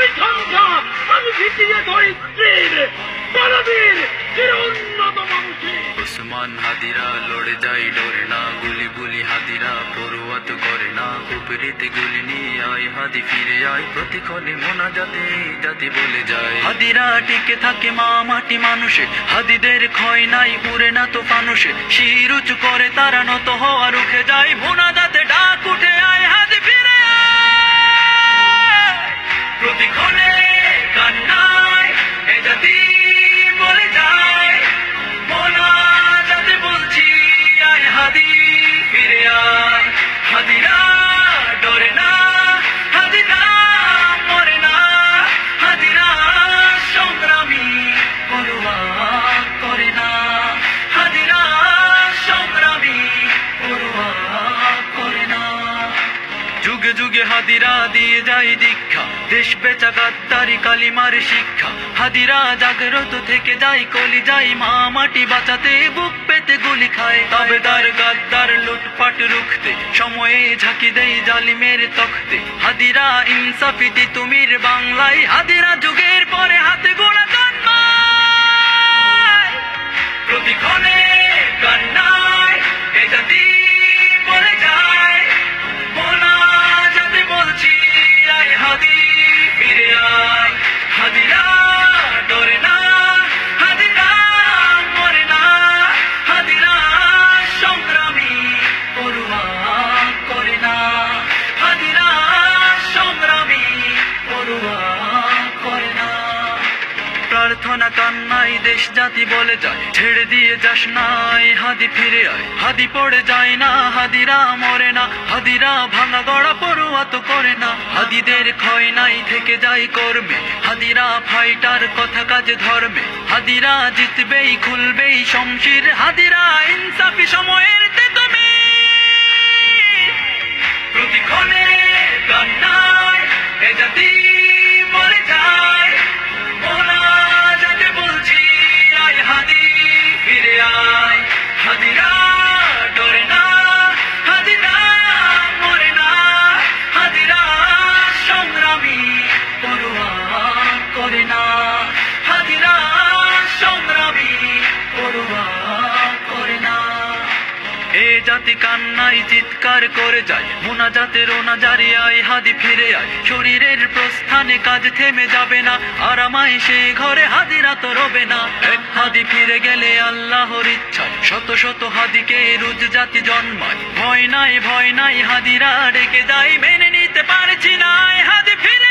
আমি আমি উসমান হাদিরা লড়ে ডরে না, গুলি গুলি হাদিরা পড়ুয়াত করে না। গুলি নিয়ে হাদি ফিরে প্রতিক্ষণে মোনা বলে যায়। হাদিরা টিকে থাকে মা মাটি মানুষে, হাদিদের ক্ষয় নাই, উড়ে না তো ফানুষে শির করে তারা নত হওয়া রুখে যায় হাদিরা দিয়ে যায় দীক্ষা। দেশ বেচা গাদ্দারি কালিমার শিক্ষা। হাদিরা জাগ্রত থেকে কলি মা মাটি বাঁচাতে, বুক পেতে গুলি খায়। তাবেদার গাদ্দার লুটপাট রুখতে, সময়ে ঝাঁকি দেয় জালিমের তখতে। হাদিরা ইনসাফিতি তুমির বাংলায় হাদিরা যুগের পরে হাতে প্রার্থনা কান্নাই দেশ জাতি বলে যায়। ছেড়ে দিয়ে যাস নাই, হাদি ফিরে আয়। হাদি পড়ে যায় না, হাদিরা মরে না। হাদিরা ভাঙা গড়া পড়ুয়া তো করে না। হাদিদের ক্ষয় নাই থেকে যায় কর্মে। হাদিরা ফাইটার কথা কাজে ধর্মে। হাদিরা জিতবেই, খুলবেই শমশির। হাদিরা ইনসাফি সময়ের জাতি কান্নাই চিৎকার করে যায় আয় হাদি ফিরে আয়। শরীরের প্রস্থানে কাজ থেমে যাবে না আর আমায় সে ঘরে হাদিরা তো রবে না। এক হাদি ফিরে গেলে আল্লাহর ইচ্ছায়, শত শত হাদিকে রুজ জাতি জন্মায়। ভয় নাই ভয় নাই, হাদিরা ডেকে যায় মেনে বুঝতে পারছি না হাত ফিরে